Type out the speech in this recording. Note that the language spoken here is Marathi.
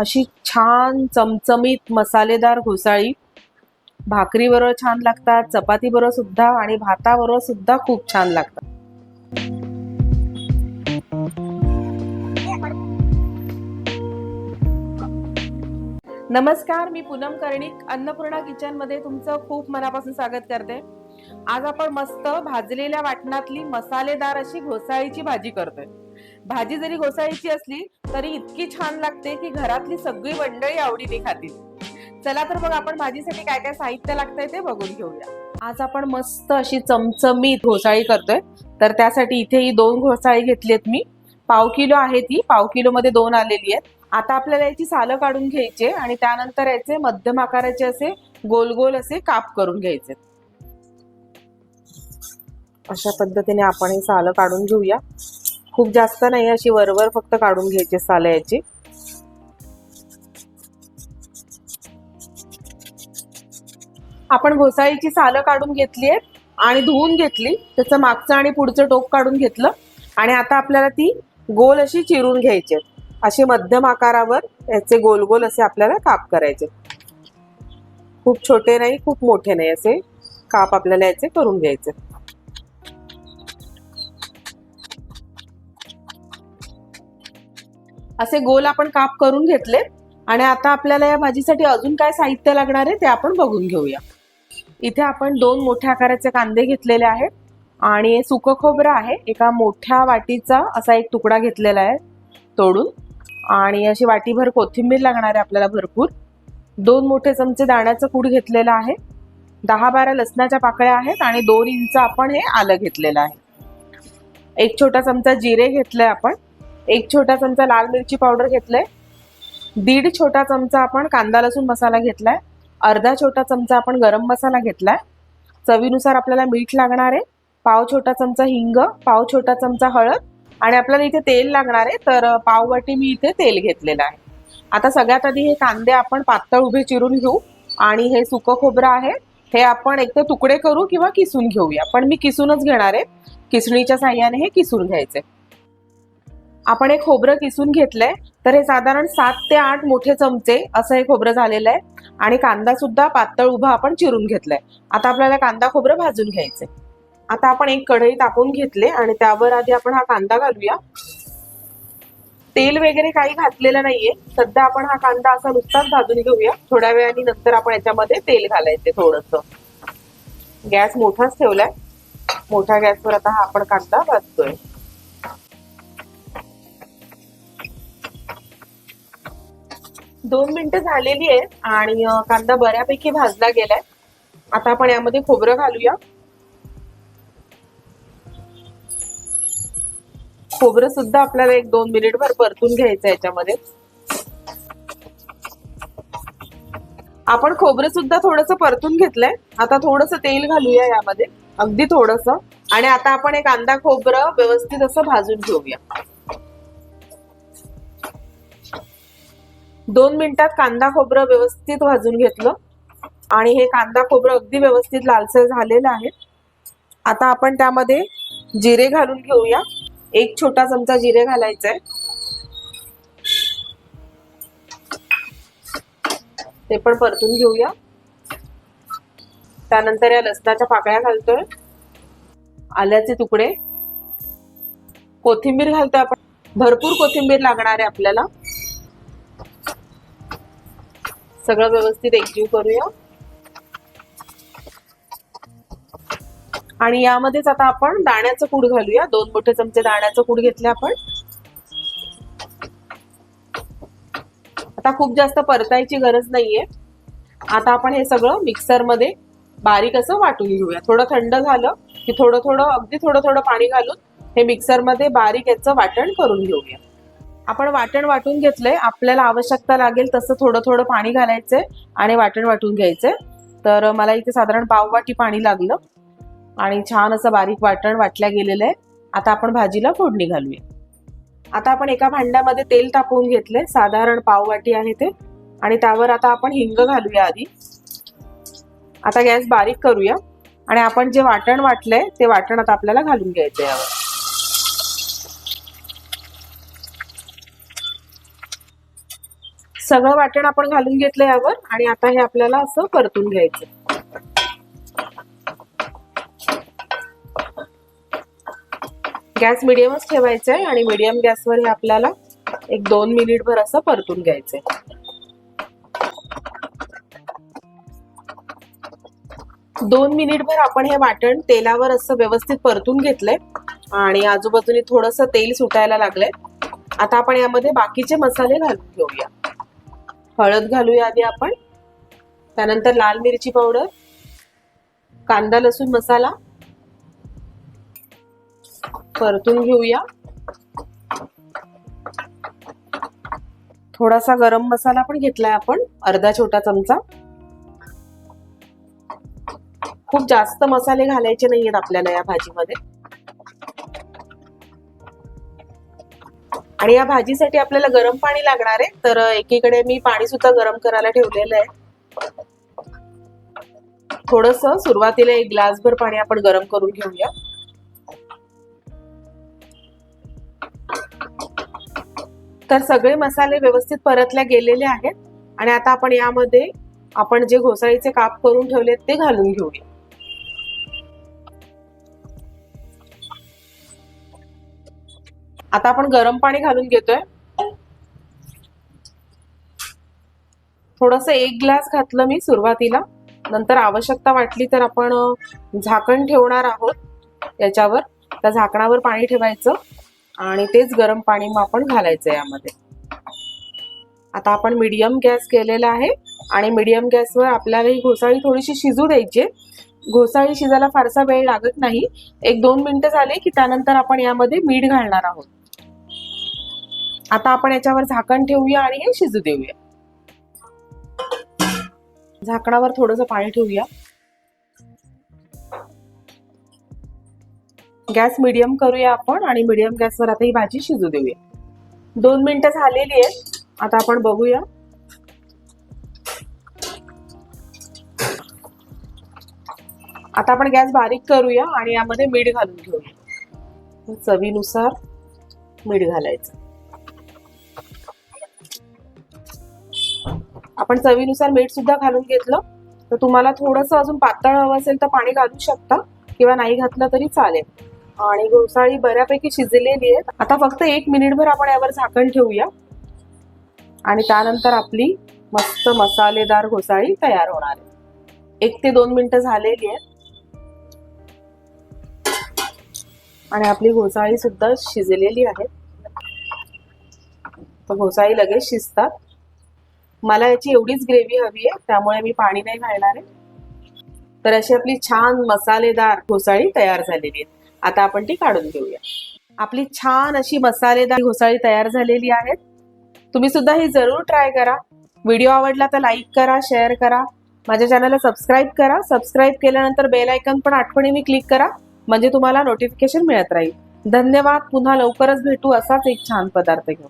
अशी छान चमचमीत मसालेदार घोसाळी. भाकरीबरोबर छान लागतात चपातीबरोबर सुद्धा आणि भाताबरोबर सुद्धा खूप छान लागतात. नमस्कार मी पूनम कर्णिक अन्नपूर्णा किचनमध्ये तुमचं खूप मनापासून स्वागत करते. आज आपण मस्त भाजलेल्या वाटणातली मसालेदार अशी घोसाळीची भाजी करतोय. भाजी जरी घोसाळीची असली तरी इतकी छान लागते की घरातली सगळी मंडळी आवडीने खातील. चला तर मग आपण भाजीसाठी काय काय साहित्य लागतंय ते बघून घेऊया. आज आपण मस्त अशी चमचमीत घोसाळी करतोय. तर त्यासाठी इथे ही दोन घोसाळी घेतलीत मी. पाव किलो आहे ती. पाव किलो मध्ये दोन आलेली आहेत. आता आपल्याला याची सालं काढून घ्यायचे आणि त्यानंतर याचे मध्यम आकाराचे असे गोल गोल असे काप करून घ्यायचे. अशा पद्धतीने आपण हे सालं काढून घेऊया. खूप जास्त नाही अशी वरवर फक्त काढून घ्यायची सालं याची. आपण घोसाळीची सालं काढून घेतली आहेत आणि धुवून घेतली. त्याचं मागचं आणि पुढचं टोक काढून घेतलं. आणि आता आपल्याला ती गोल अशी चिरून घ्यायची अशी असे मध्यम आकारावर याचे गोल गोल असे आपल्याला काप करायचे खूप छोटे नाही खूप मोठे नाही असे काप आपल्याला याचे करून घ्यायचे असे गोल आपण काप करून घेतले. आणि आता आपल्याला या भाजीसाठी अजून काय साहित्य लागणार आहे ते आपण बघून घेऊया. इथे आपण दोन मोठ्या आकाराचे कांदे घेतलेले आहेत. आणि सुकं खोबरं आहे. एका मोठ्या वाटीचा असा एक तुकडा घेतलेला आहे तोडून. आणि अशी वाटीभर कोथिंबीर लागणार आहे आपल्याला भरपूर. दोन मोठे चमचे दाण्याचं कूड घेतलेलं आहे. दहा बारा लसणाच्या पाकळ्या आहेत आणि दोन इंच आपण हे आलं घेतलेलं आहे. एक छोटा चमचा जिरे घेतलंय आपण. एक छोटा चमचा लाल मिरची पावडर घेतलंय. दीड छोटा चमचा आपण कांदा लसूण मसाला घेतलाय. अर्धा छोटा चमचा आपण गरम मसाला घेतलाय. चवीनुसार आपल्याला मीठ लागणार आहे. पाव छोटा चमचा हिंग पाव छोटा चमचा हळद आणि आपल्याला इथे तेल लागणार आहे. तर पाववाटी मी इथे तेल घेतलेलं आहे. आता सगळ्यात आधी हे कांदे आपण पातळ उभे चिरून घेऊ आणि हे सुकं खोबरं आहे. हे आपण एक तर तुकडे करू किंवा किसून घेऊया. पण मी किसूनच घेणार आहे. किसणीच्या साह्याने हे किसून घ्यायचे आपण हे खोबरं किसून घेतलंय तर हे साधारण सात ते आठ मोठे चमचे असं हे खोबरं झालेलं आहे. आणि कांदा सुद्धा पातळ उभा आपण चिरून घेतलाय. आता आपल्याला कांदा खोबरं भाजून घ्यायचंय. आता आपण एक कढई तापून घेतले आणि त्यावर आधी आपण हा कांदा घालूया. तेल वगैरे काही घातलेलं नाहीये. सध्या आपण हा कांदा असा नुसताच भाजून घेऊया. थोड्या वेळाने नंतर आपण याच्यामध्ये तेल घालायचे थोडस. गॅस मोठाच ठेवलाय. मोठ्या गॅसवर आता हा आपण कांदा भाजतोय. दोन मिनिटं झालेली आहेत आणि कांदा बऱ्यापैकी भाजला गेलाय. आता आपण यामध्ये खोबरं घालूया. खोबरं सुद्धा आपल्याला एक दोन मिनिटभर परतून घ्यायचं याच्यामध्ये. आपण खोबरं सुद्धा थोडस परतून घेतलंय. आता थोडस तेल घालूया यामध्ये. अगदी थोडस. आणि आता आपण एक कांदा खोबरं व्यवस्थित असं भाजून घेऊया. दोन मिनिटात कांदा खोबरं व्यवस्थित भाजून घेतलं. आणि हे कांदा खोबरं अगदी व्यवस्थित लालसर झालेलं आहे. आता आपण त्यामध्ये जिरे घालून घेऊया. एक छोटा चमचा जिरे घालायचंय. ते पण परतून घेऊया. त्यानंतर या लसणाच्या पाकळ्या घालतोय. आल्याचे तुकडे. कोथिंबीर घालतोय आपण. भरपूर कोथिंबीर लागणार आहे आपल्याला. सगळं व्यवस्थित एकजीव करूया. आणि यामध्येच आता आपण दाण्याचं कूड घालूया. दोन मोठे चमचे दाण्याचं कूड घेतले आपण. आता खूप जास्त परतायची गरज नाहीये. आता आपण हे सगळं मिक्सरमध्ये बारीक असं वाटून घेऊया. थोडं थंड झालं की थोडं थोडं अगदी थोडं थोडं पाणी घालून हे मिक्सरमध्ये बारीक याचं वाटण करून घेऊया. आपण वाटण वाटून घेतलंय. आपल्याला आवश्यकता लागेल तसं थोडं थोडं पाणी घालायचंय आणि वाटण वाटून घ्यायचंय. तर मला इथे साधारण पाववाटी पाणी लागलं. आणि छान असं बारीक वाटण वाटल्या गेलेलं आहे. आता आपण भाजीला फोडणी घालूया. आता आपण एका भांड्यामध्ये तेल तापवून घेतलंय. साधारण पाववाटी आहे ते. आणि त्यावर आता आपण हिंग घालूया आधी. आता गॅस बारीक करूया. आणि आपण जे वाटण वाटलंय ते वाटण आता आपल्याला घालून घ्यायचं यावर. सगळं वाटण आपण घालून घेतलं यावर आणि आता हे आपल्याला असं परतून घ्यायचं. गॅस मिडियमच ठेवायचा आहे आणि मिडियम गॅसवर हे आपल्याला एक दोन मिनिट भर असं परतून घ्यायचंय. दोन मिनिट भर आपण हे वाटण तेलावर असं व्यवस्थित परतून घेतलंय आणि आजूबाजूने थोडस तेल सुटायला लागलंय. आता आपण यामध्ये बाकीचे मसाले घालून घेऊया. हळद घालूया आधी आपण. त्यानंतर लाल मिरची पावडर कांदा लसूण मसाला परतून घेऊया. थोडासा गरम मसाला पण घेतलाय आपण अर्धा छोटा चमचा. खूप जास्त मसाले घालायचे नाहीयेत आपल्याला या भाजीमध्ये. आणि या भाजीसाठी आपल्याला गरम पाणी लागणार आहे. तर एकीकडे मी पाणी सुद्धा गरम करायला ठेवलेलं आहे. थोडस सुरुवातीला एक ग्लासभर पाणी आपण गरम करून घेऊया. तर सगळे मसाले व्यवस्थित परतल्या गेलेले आहेत. आणि आता आपण यामध्ये आपण जे घोसाळीचे काप करून ठेवलेत ते घालून घेऊया. आता आपण गरम पाणी घालून घेतोय. थोडस एक ग्लास घातलं मी सुरुवातीला. नंतर आवश्यकता वाटली तर आपण झाकण ठेवणार आहोत याच्यावर. त्या झाकणावर पाणी ठेवायचं आणि तेच गरम पाणी मग आपण घालायचं यामध्ये. आता आपण मीडियम गॅस केलेला आहे आणि मीडियम गॅसवर आपल्याला ही घोसाळी थोडीशी शिजू द्यायची घोसाळी शिजायला फारसा वेळ लागत नाही. एक दोन मिनिटं झाले की त्यानंतर आपण यामध्ये मीठ घालणार आहोत. आता आपण याच्यावर झाकण ठेवूया आणि हे शिजू देऊया. झाकणावर थोडंसं पाणी ठेवूया. गॅस मिडियम करूया आपण आणि मिडियम गॅसवर आता ही भाजी शिजू देऊया. दोन मिनिटं झालेली आहेत. आता आपण बघूया. आता आपण गॅस बारीक करूया आणि यामध्ये मीठ घालून घेऊया चवीनुसार मीठ घालायचं. आपण चवीनुसार मीठ सुद्धा घालून घेतलं तर तुम्हाला थोडंसं अजून पातळ हवं असेल तर पाणी घालू शकता किंवा नाही घातलं तरी चालेल. आणि घोसाळी बऱ्यापैकी शिजलेली आहे आता फक्त एक मिनिटभर आपण यावर झाकण ठेवूया. आणि त्यानंतर आपली मस्त मसालेदार घोसाळी तयार होणार आहे. एक ते दोन मिनिटं झालेली आहे आणि आपली घोसाळी सुद्धा शिजलेली आहे. तर घोसाळी लगेच शिजतात. मला याची एवढीच ग्रेव्ही हवी आहे त्यामुळे मी पाणी नाही घालणार आहे. तर अशी आपली छान मसालेदार घोसाळी तयार झालेली आहे आता आपण ती काढून घेऊया. आपली छान अशी मसालेदार घोसाळी तयार झालेली आहे तुम्ही सुद्धा ही जरूर ट्राय करा. व्हिडिओ आवडला तर लाईक करा शेअर करा. माझ्या चॅनलला सबस्क्राईब करा. सबस्क्राईब केल्यानंतर बेल आयकन पण आठवणीने क्लिक करा म्हणजे तुम्हाला नोटिफिकेशन मिळत राहील. धन्यवाद. पुन्हा लवकरच भेटू असाच एक छान पदार्थ घेऊ